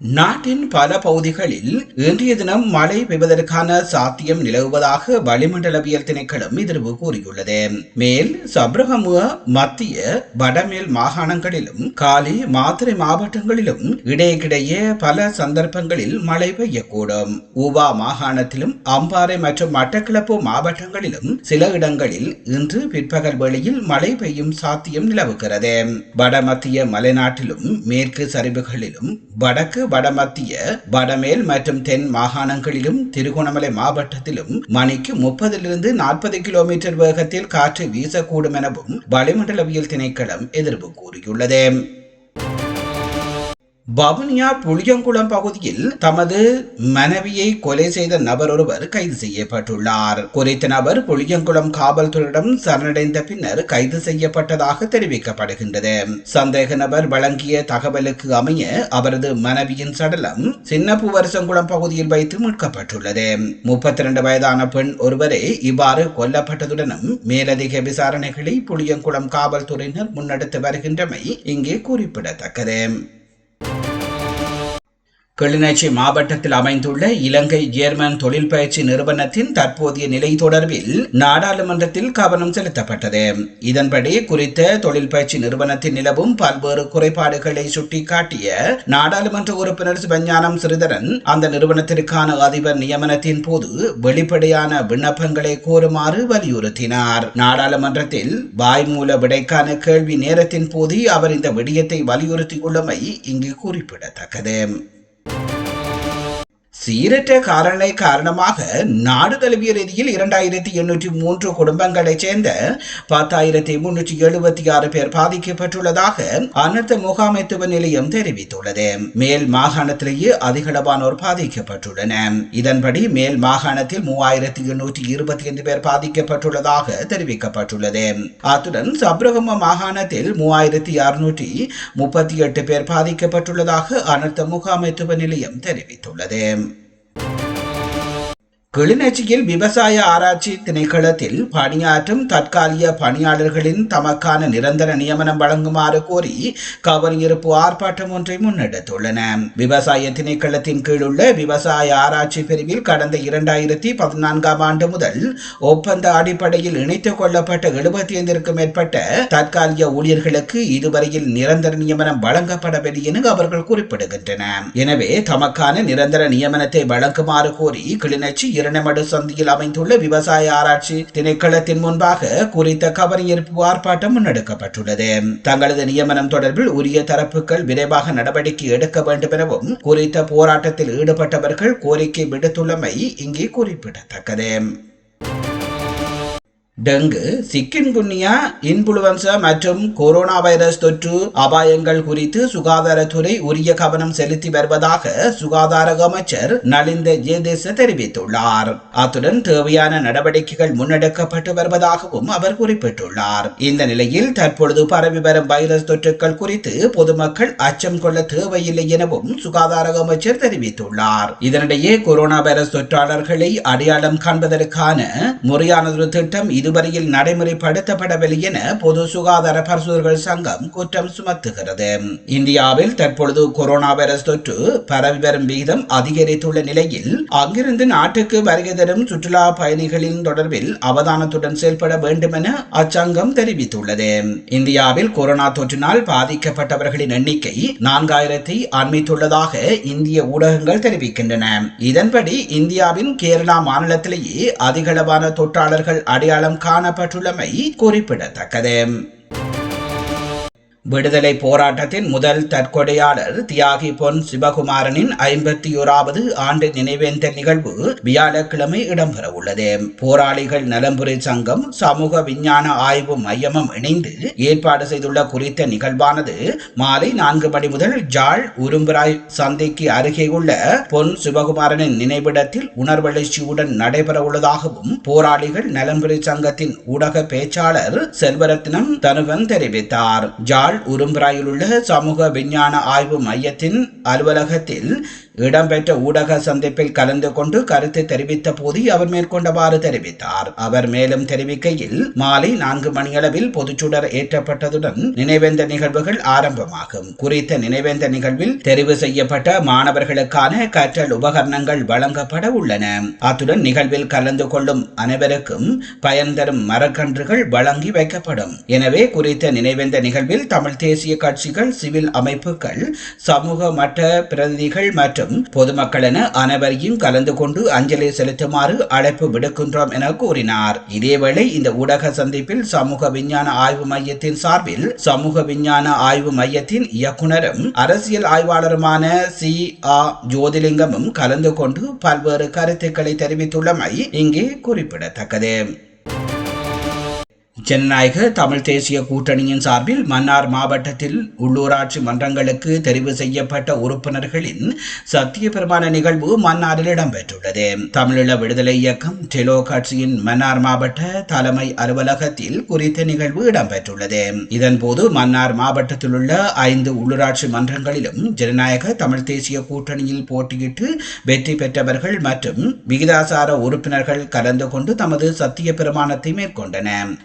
நாட்டின் பல பகுதிகளில் இன்றைய தினம் மழை பெய்வதற்கான சாத்தியம் நிலவுவதாக வளிமண்டலவியல் திணைக்களம் எதிர்வு கூறியுள்ளது. மேல் சப்ரகமுக மத்திய வடமேல் மாகாணங்களிலும் காலி மாத்திரை மாவட்டங்களிலும் இடையிடையே பல சந்தர்ப்பங்களில் மழை பெய்யக்கூடும். ஊவா மாகாணத்திலும் அம்பாறை மற்றும் மட்டக்கிளப்பு மாவட்டங்களிலும் சில இடங்களில் இன்று பிற்பகல் வேளையில் மழை பெய்யும் சாத்தியம் நிலவுகிறது. வடமத்திய மலைநாட்டிலும் மேற்கு சரிவுகளிலும் வடக்கு வடமத்திய வடமேல் மற்றும் தென் மாகாணங்களிலும் திருகோணமலை மாவட்டத்திலும் மணிக்கு முப்பதிலிருந்து நாற்பது கிலோமீட்டர் வேகத்தில் காற்று வீசக்கூடும் எனவும் வளிமண்டலவியல் திணைக்களம் எதிர்ப்பு கூறியுள்ளது. வவுனியா புளியங்குளம் பகுதியில் தமது மனைவியை கொலை செய்த நபர் ஒருவர் கைது செய்யப்பட்டுள்ளார். குறித்த நபர் புளியங்குளம் காவல்துறையிடம் சரணடைந்த பின்னர் கைது செய்யப்பட்டதாக தெரிவிக்கப்படுகின்றது. சந்தேக நபர் வழங்கிய தகவலுக்கு அமைய அவரது மனைவியின் சடலம் சின்னப்புவரசங்குளம் பகுதியில் வைத்து மீட்கப்பட்டுள்ளது. முப்பத்தி இரண்டு வயதான பெண் ஒருவரே இவ்வாறு கொல்லப்பட்டதுடனும் மேலதிக விசாரணைகளை புளியங்குளம் காவல்துறையினர் முன்னெடுத்து வருகின்றமை இங்கே குறிப்பிடத்தக்கது. கிளிநொச்சி மாவட்டத்தில் அமைந்துள்ள இலங்கை ஜேர்மன் தொழில் பயிற்சி நிறுவனத்தின் தற்போதைய நிலை தொடர்பில் நாடாளுமன்றத்தில் கவனம் செலுத்தப்பட்டது. இதன்படி குறித்த தொழில் பயிற்சி நிறுவனத்தின் நிலவும் பல்வேறு குறைபாடுகளை சுட்டிக்காட்டிய நாடாளுமன்ற உறுப்பினர் சிவஞானம் சிறிதரன் அந்த நிறுவனத்திற்கான அதிபர் நியமனத்தின் போது வெளிப்படையான விண்ணப்பங்களை கோருமாறு வலியுறுத்தினார். நாடாளுமன்றத்தில் வாய்மூல விடைக்கான கேள்வி நேரத்தின் போது அவர் இந்த விடயத்தை வலியுறுத்தியுள்ளமை இங்கு குறிப்பிடத்தக்கது. Thank you சீரற்ற காரணை காரணமாக நாடு தழுவிய ரீதியில் இரண்டாயிரத்தி எண்ணூற்றி மூன்று குடும்பங்களைச் சேர்ந்த பத்தாயிரத்தி முன்னூற்றி எழுபத்தி ஆறு பேர் பாதிக்கப்பட்டுள்ளதாக அனர்த்த முகாமைத்துவ நிலையம் தெரிவித்துள்ளது. மேல் மாகாணத்திலேயே அதிகளவானோர் பாதிக்கப்பட்டுள்ளன இதன்படி மேல் மாகாணத்தில் மூவாயிரத்தி எண்ணூற்றி இருபத்தி ஐந்து பேர் பாதிக்கப்பட்டுள்ளதாக தெரிவிக்கப்பட்டுள்ளது. அத்துடன் சப்ரகம மாகாணத்தில் மூவாயிரத்தி அறுநூற்றி முப்பத்தி எட்டு பேர் பாதிக்கப்பட்டுள்ளதாக அனர்த்த முகாமைத்துவ நிலையம் தெரிவித்துள்ளது. கிளிநொச்சியில் விவசாய ஆராய்ச்சி திணைக்களத்தில் பணியாற்றும் தற்காலிக பணியாளர்களின் தமக்கான நிரந்தர நியமனம் வழங்குமாறு கோரி கவனியிருப்பு ஆர்ப்பாட்டம் ஒன்றை முன்னெடுத்துள்ளன. விவசாய திணைக்களத்தின் கீழுள்ள விவசாய ஆராய்ச்சி பிரிவில் கடந்த இரண்டாயிரத்தி பதினான்காம் ஆண்டு முதல் ஒப்பந்த அடிப்படையில் இணைத்துக் கொள்ளப்பட்ட எழுபத்தி ஐந்திற்கும் மேற்பட்ட தற்காலிக ஊழியர்களுக்கு இதுவரையில் நிரந்தர நியமனம் வழங்கப்படவில்லை என அவர்கள் குறிப்பிடுகின்றனர். எனவே தமக்கான நிரந்தர நியமனத்தை வழங்குமாறு கோரி கிளிநொச்சி திருநமடு சந்தியில் அமைந்துள்ள விவசாய ஆராய்ச்சி திணைக்களத்தின் முன்பாக குறித்த கவனியிருப்பு ஆர்ப்பாட்டம் முன்னெடுக்கப்பட்டுள்ளது. தங்களது நியமனம் தொடர்பில் உரிய தரப்புகள் விரைவாக நடவடிக்கை எடுக்க வேண்டும் எனவும் குறித்த போராட்டத்தில் ஈடுபட்டவர்கள் கோரிக்கை விடுத்துள்ளமை இங்கே குறிப்பிடத்தக்கது. டெங்கு சிக்கின்குன்னியா இன்புளுவன்சா மற்றும் கொரோனா வைரஸ் தொற்று அபாயங்கள் குறித்து சுகாதாரத்துறை உரிய கவனம் செலுத்தி வருவதாக சுகாதார அமைச்சர் நலிந்த ஜேதேச தெரிவித்துள்ளார். அத்துடன் தேவையான நடவடிக்கைகள் முன்னெடுக்கப்பட்டு வருவதாகவும் அவர் குறிப்பிட்டுள்ளார். இந்த நிலையில் தற்பொழுது பரவி வரும் வைரஸ் தொற்றுக்கள் குறித்து பொதுமக்கள் அச்சம் கொள்ள தேவையில்லை எனவும் சுகாதார அமைச்சர் தெரிவித்துள்ளார். இதனிடையே கொரோனா வைரஸ் தொற்றாளர்களை அடையாளம் காண்பதற்கான முறையானதொரு திட்டம் இதுவரையில் நடைமுறைப்படுத்தப்படவில்லை என பொது சுகாதார பரிசோதர்கள் சங்கம் குற்றம் சுமத்துகிறது. இந்தியாவில் தற்பொழுது கொரோனா வைரஸ் தொற்று பரவி வரும் விகிதம் அதிகரித்துள்ள நிலையில் அங்கிருந்து நாட்டுக்கு வருகை தரும் சுற்றுலா பயணிகளின் தொடர்பில் அவதானத்துடன் செயல்பட வேண்டும் என அச்சங்கம் தெரிவித்துள்ளது. இந்தியாவில் கொரோனா தொற்றினால் பாதிக்கப்பட்டவர்களின் எண்ணிக்கை நான்காயிரத்தை அண்மித்துள்ளதாக இந்திய ஊடகங்கள் தெரிவிக்கின்றன. இதன்படி இந்தியாவின் கேரளா மாநிலத்திலேயே அதிகளவான தொற்றாளர்கள் அடையாளம் காணப்பட்டுள்ளமை குறிப்பிடத்தக்கது. விடுதலை போராட்டத்தின் முதல் தற்கொலையாளர் தியாகி பொன் சிவகுமாரனின் ஐம்பத்தி ஓராவது ஆண்டு நினைவேந்தல் நிகழ்வு வியாழக்கிழமை இடம்பெற உள்ளது போராளிகள் நலம்புரி சங்கம் சமூக விஞ்ஞான ஆய்வு மையமும் இணைந்து ஏற்பாடு செய்துள்ள குறித்த நிகழ்வானது மாலை நான்கு மணி முதல் ஜாழ் உரும்புராய் சந்தைக்கு அருகே உள்ள பொன் சிவகுமாரனின் நினைவிடத்தில் உணர்வெழுச்சியுடன் நடைபெற உள்ளதாகவும் போராளிகள் நலம்புரி சங்கத்தின் ஊடக பேச்சாளர் செல்வரத்னம் தனுவன் தெரிவித்தார். ஜாழ் உரும்புராயில் உள்ள சமூக விஞ்ஞான ஆய்வு மையத்தின் அலுவலகத்தில் இடம்பெற்ற ஊடக சந்திப்பில் கலந்து கொண்டு கருத்து தெரிவித்த போது அவர் மேற்கொண்டவாறு தெரிவித்தார். அவர் மேலும் தெரிவிக்கையில் மாலை நான்கு மணியளவில் பொதுச்சுடர் ஏற்றப்பட்டதுடன் நினைவேந்த நிகழ்வுகள் ஆரம்பமாகும். குறித்த நினைவேந்த நிகழ்வில் தெரிவு செய்யப்பட்ட மாணவர்களுக்கான கற்றல் உபகரணங்கள் வழங்கப்பட உள்ளன. அத்துடன் நிகழ்வில் கலந்து கொள்ளும் அனைவருக்கும் பயன் தரும் மரக்கன்றுகள் வழங்கி வைக்கப்படும். எனவே குறித்த நினைவேந்த நிகழ்வில் தமிழ் தேசிய கட்சிகள் சிவில் அமைப்புகள் சமூக மட்ட பிரதிநிதிகள் மற்றும் பொதுமக்கள் என அனைவரையும் கலந்து கொண்டு அஞ்சலி செலுத்துமாறு அழைப்பு விடுக்கின்றோம் என கூறினார். இதேவேளை இந்த ஊடக சந்திப்பில் சமூக விஞ்ஞான ஆய்வு மையத்தின் சார்பில் சமூக விஞ்ஞான ஆய்வு மையத்தின் இயக்குனரும் அரசியல் ஆய்வாளருமான சி. ஆ. ஜோதிலிங்கமும் கலந்து கொண்டு பல்வேறு கருத்துக்களை தெரிவித்துள்ளமை இங்கே குறிப்பிடத்தக்கது. ஜனநாயக தமிழ் தேசிய கூட்டணியின் சார்பில் மன்னார் மாவட்டத்தில் உள்ளூராட்சி மன்றங்களுக்கு தெரிவு செய்யப்பட்ட உறுப்பினர்களின் சத்திய பிரமாண நிகழ்வு மன்னாரில் இடம்பெற்றுள்ளது. தமிழீழ விடுதலை இயக்கம் டெலோ கட்சியின் மன்னார் மாவட்ட தலைமை அலுவலகத்தில் குறித்த நிகழ்வு இடம்பெற்றுள்ளது. இதன்போது மன்னார் மாவட்டத்தில் உள்ள ஐந்து உள்ளூராட்சி மன்றங்களிலும் ஜனநாயக தமிழ் தேசிய கூட்டணியில் போட்டியிட்டு வெற்றி பெற்றவர்கள் மற்றும் விகிதாசார உறுப்பினர்கள் கலந்து கொண்டு தமது சத்திய பிரமாணத்தை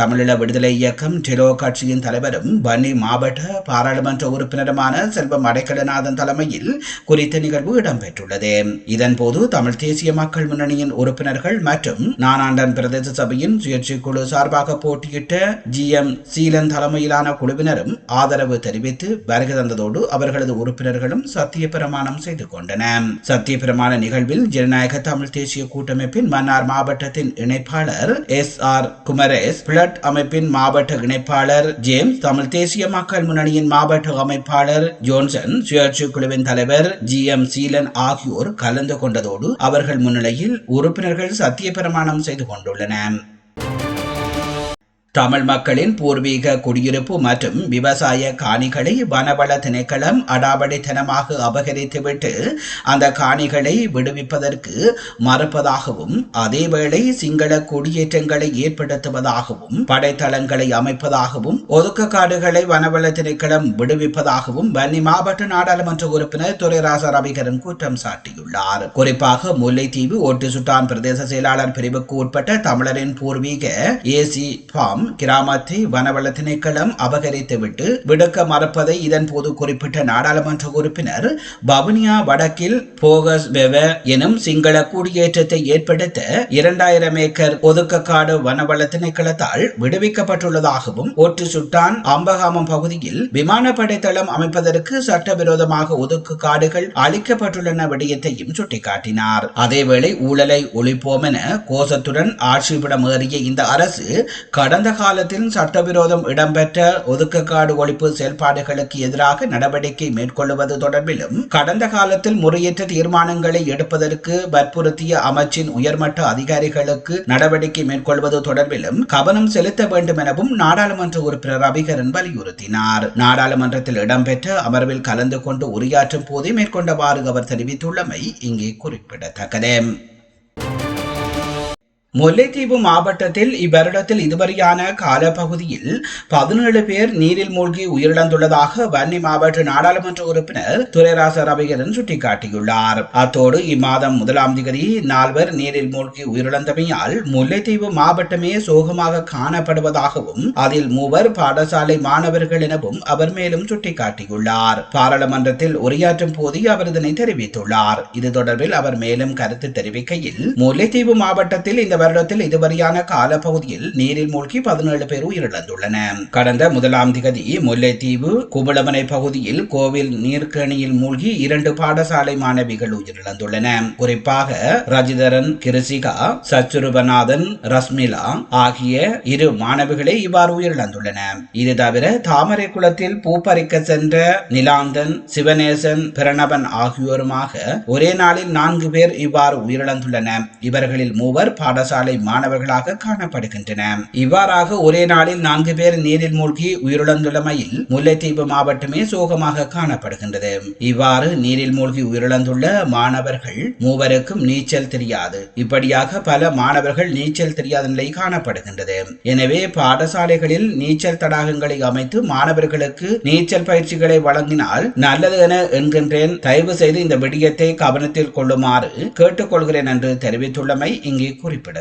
தமிழ் தமிழீழ விடுதலை இயக்கம் டெலோ கட்சியின் தலைவரும் பன்னி மாவட்ட பாராளுமன்ற உறுப்பினருமான செல்வம் அடைக்கலநாதன் தலைமையில் குறித்த நிகழ்வு இடம்பெற்றுள்ளது. இதன்போது தமிழ் தேசிய மக்கள் முன்னணியின் உறுப்பினர்கள் மற்றும் நானாண்டன் பிரதேச சபையின் சுயேட்சை குழு சார்பாக போட்டியிட்ட ஜி. எம். சீலன் தலைமையிலான குழுவினரும் ஆதரவு தெரிவித்து வருகை தந்ததோடு அவர்களது உறுப்பினர்களும் சத்திய பிரமாணம் செய்து கொண்டனர். சத்திய பிரமாண நிகழ்வில் ஜனநாயக தமிழ் தேசிய கூட்டமைப்பின் மன்னார் மாவட்டத்தின் இணைப்பாளர் எஸ். ஆர். குமரேஸ் பிளட் அமைப்பின் மாவட்ட இணைப்பாளர் ஜேம்ஸ் தமிழ் தேசிய மக்கள் முன்னணியின் மாவட்ட அமைப்பாளர் ஜோன்சன் சுயாட்சி குழுவின் தலைவர் ஜி எம் சீலன் ஆகியோர் கலந்து கொண்டதோடு அவர்கள் முன்னிலையில் உறுப்பினர்கள் சத்திய பிரமாணம் செய்து கொண்டுள்ளனர். தமிழ் மக்களின் பூர்வீக குடியிருப்பு மற்றும் விவசாய காணிகளை வனவள திணைக்களம் அடாவடித்தனமாக அபகரித்துவிட்டு அந்த காணிகளை விடுவிப்பதற்கு மறுப்பதாகவும் அதேவேளை சிங்கள குடியேற்றங்களை ஏற்படுத்துவதாகவும் படைத்தளங்களை அமைப்பதாகவும் ஒதுக்க காடுகளை வனவள திணைக்களம் விடுவிப்பதாகவும் வன்னி மாவட்ட நாடாளுமன்ற உறுப்பினர் துரைராச ரவிகரன் குற்றம் சாட்டியுள்ளார். குறிப்பாக முல்லைத்தீவு ஒட்டு சுட்டான் பிரதேச செயலாளர் பிரிவுக்கு உட்பட்ட தமிழரின் பூர்வீக ஏசி ஃபார்ம் கிராமத்தை வனவள திணைக்களம் அபகரித்துவிட்டு விடுக்க மறுப்பதை இதன் போது குறிப்பிட்ட நாடாளுமன்ற உறுப்பினர் வவுனியா வடக்கில் போகஸ் வெவ எனும் சிங்கள குடியேற்றத்தை ஏற்படுத்த இரண்டாயிரம் ஏக்கர் ஒதுக்கக்காடு வனவள திணைக்களத்தால் விடுவிக்கப்பட்டுள்ளதாகவும் ஒற்று சுட்டான் அம்பகாமம் பகுதியில் விமானப்படை தளம் அமைப்பதற்கு சட்டவிரோதமாக ஒதுக்கு காடுகள் அளிக்கப்பட்டுள்ளன விடயத்தையும் சுட்டிக்காட்டினார். அதேவேளை ஊழலை ஒழிப்போம் என கோஷத்துடன் ஆட்சியிடம் ஏறிய இந்த அரசு கடந்த காலத்தில் சட்டவிரோதம் இடம்பெற்ற ஒதுக்கக்காடு ஒழிப்பு செயல்பாடுகளுக்கு எதிராக நடவடிக்கை மேற்கொள்வது தொடர்பிலும் கடந்த காலத்தில் முறையற்ற தீர்மானங்களை எடுப்பதற்கு வற்புறுத்திய அமைச்சின் உயர்மட்ட அதிகாரிகளுக்கு நடவடிக்கை மேற்கொள்வது தொடர்பிலும் கவனம் செலுத்த வேண்டும் எனவும் நாடாளுமன்ற உறுப்பினர் ரவிகரன் வலியுறுத்தினார். நாடாளுமன்றத்தில் இடம்பெற்ற அமர்வில் கலந்து கொண்டு உரையாற்றும் போதே மேற்கொண்டவாறு அவர் தெரிவித்துள்ளமை இங்கே குறிப்பிடத்தக்கது. முல்லைத்தீவு மாவட்டத்தில் இவ்வருடத்தில் இதுவரையான காலப்பகுதியில் பதினேழு பேர் நீரில் மூழ்கி உயிரிழந்துள்ளதாக வன்னி மாவட்ட நாடாளுமன்ற உறுப்பினர் துரைராச ரவிகரன் சுட்டிக்காட்டியுள்ளார். அத்தோடு இம்மாதம் முதலாம் தேதி நால்வர் நீரில் மூழ்கி உயிரிழந்தமையால் முல்லைத்தீவு மாவட்டமே சோகமாக காணப்படுவதாகவும் அதில் மூவர் பாடசாலை மாணவர்கள் எனவும் அவர் மேலும் சுட்டிக்காட்டியுள்ளார். பாராளுமன்றத்தில் உரையாற்றும் போது அவர் இதனை தெரிவித்துள்ளார். இது தொடர்பில் அவர் மேலும் கருத்து தெரிவிக்கையில் முல்லைத்தீவு மாவட்டத்தில் இந்த வருடத்தில் இதுவரையான காலப்பகுதியில் நீரில் மூழ்கி பதினேழு பேர் உயிரிழந்துள்ளனர் கடந்த முதலாம் திகதி முல்லைத்தீவு குபளமனை பகுதியில் கோவில் நீர்க்கணியில் மூழ்கி இரண்டு பாடசாலை மாணவிகள் உயிரிழந்துள்ளன. குறிப்பாக ரஜிதரன் கிருசிகா சச்சுருபநாதன் ரஸ்மிலா ஆகிய இரு மாணவிகளே இவ்வாறு உயிரிழந்துள்ளன. இது தவிர தாமரை குளத்தில் பூ பறிக்க சென்ற நிலாந்தன் சிவநேசன் பிரணவன் ஆகியோருமாக ஒரே நாளில் நான்கு பேர் இவ்வாறு உயிரிழந்துள்ளனர். இவர்களில் மூவர் பாடசாலை பாடசாலை மாணவர்களாக காணப்படுகின்றன. இவ்வாறாக ஒரே நாளில் நான்கு பேர் நீரில் மூழ்கி உயிரிழந்துள்ளமையில் முல்லைத்தீவு மாவட்டமே சோகமாக காணப்படுகின்றது. இவ்வாறு நீரில் மூழ்கி உயிரிழந்துள்ள மாணவர்கள் மூவருக்கும் நீச்சல் தெரியாது. இப்படியாக பல மாணவர்கள் நீச்சல் தெரியாத நிலை காணப்படுகின்றது. எனவே பாடசாலைகளில் நீச்சல் தடாகங்களை அமைத்து மாணவர்களுக்கு நீச்சல் பயிற்சிகளை வழங்கினால் நல்லது என என்கின்றேன். தயவு செய்து இந்த விடயத்தை கவனத்தில் கொள்ளுமாறு கேட்டுக்கொள்கிறேன் என்று தெரிவித்துள்ளமை இங்கே குறிப்பிடத்தக்கது.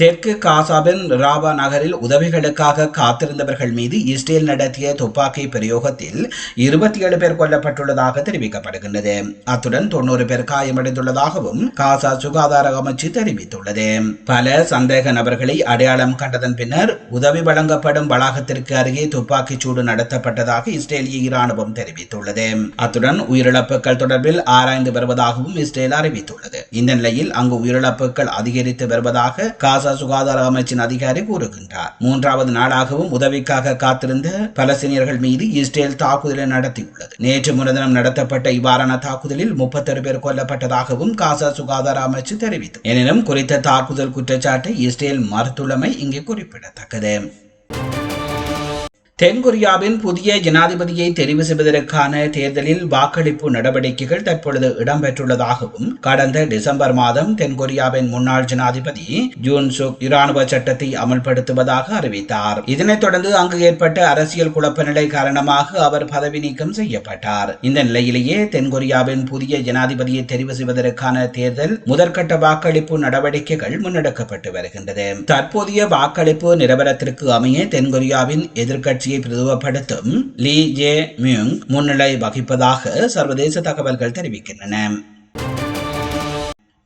தெற்கு காசாவின் ராபா நகரில் உதவிகளுக்காக காத்திருந்தவர்கள் மீது இஸ்ரேல் நடத்திய துப்பாக்கி பிரயோகத்தில் இருபத்தி ஏழு பேர் கொல்லப்பட்டுள்ளதாக தெரிவிக்கப்படுகின்றது. அத்துடன் தொண்ணூறு பேர் காயமடைந்துள்ளதாகவும் காசா சுகாதார அமைச்சு தெரிவித்துள்ளது. பல சந்தேக நபர்களை அடையாளம் கண்டதன் பின்னர் உதவி வழங்கப்படும் வளாகத்திற்கு அருகே துப்பாக்கிச் சூடு நடத்தப்பட்டதாக இஸ்ரேலிய இராணுவம் தெரிவித்துள்ளது. அத்துடன் உயிரிழப்புகள் தொடர்பில் ஆராய்ந்து வருவதாகவும் இஸ்ரேல் அறிவித்துள்ளது. இந்த நிலையில் அங்கு உயிரிழப்புகள் அதிகரித்து வருவதாக காசா சுகாதார அமைச்சின் அதிகாரி கூறுகின்றார். மூன்றாவது நாளாகவும் உதவிக்காக காத்திருந்த பலஸ்தீனியர்கள் மீது இஸ்ரேல் தாக்குதலை நடத்தியுள்ளது. நேற்று முன்தினம் நடத்தப்பட்ட இவ்வாறான தாக்குதலில் முப்பத்தொரு பேர் கொல்லப்பட்டதாகவும் காசா சுகாதார அமைச்சு தெரிவித்தது. எனினும் குறித்த தாக்குதல் குற்றச்சாட்டை இஸ்ரேல் மறுத்துள்ளமை இங்கே குறிப்பிடத்தக்கது. தென்கொரியாவின் புதிய ஜனாதிபதியை தெரிவு செய்வதற்கான தேர்தலில் வாக்களிப்பு நடவடிக்கைகள் தற்பொழுது இடம்பெற்றுள்ளதாகவும் கடந்த டிசம்பர் மாதம் தென்கொரியாவின் முன்னாள் ஜனாதிபதி ஜூன் சுக் இராணுவ சட்டத்தை அமல்படுத்துவதாக அறிவித்தார். இதனைத் தொடர்ந்து அங்கு ஏற்பட்ட அரசியல் குழப்ப நிலை காரணமாக அவர் பதவி நீக்கம் செய்யப்பட்டார். இந்த நிலையிலேயே தென்கொரியாவின் புதிய ஜனாதிபதியை தெரிவு செய்வதற்கான தேர்தல் முதற்கட்ட வாக்களிப்பு நடவடிக்கைகள் முன்னெடுக்கப்பட்டு வருகின்றது. தற்போதைய வாக்களிப்பு நிலவரத்திற்கு அமைய தென்கொரியாவின் எதிர்க்கட்சி ஆட்சியை பிரதுவப்படுத்தும் லீ ஜே மியூங் முன்னிலை வகிப்பதாக சர்வதேச தகவல்கள் தெரிவிக்கின்றன.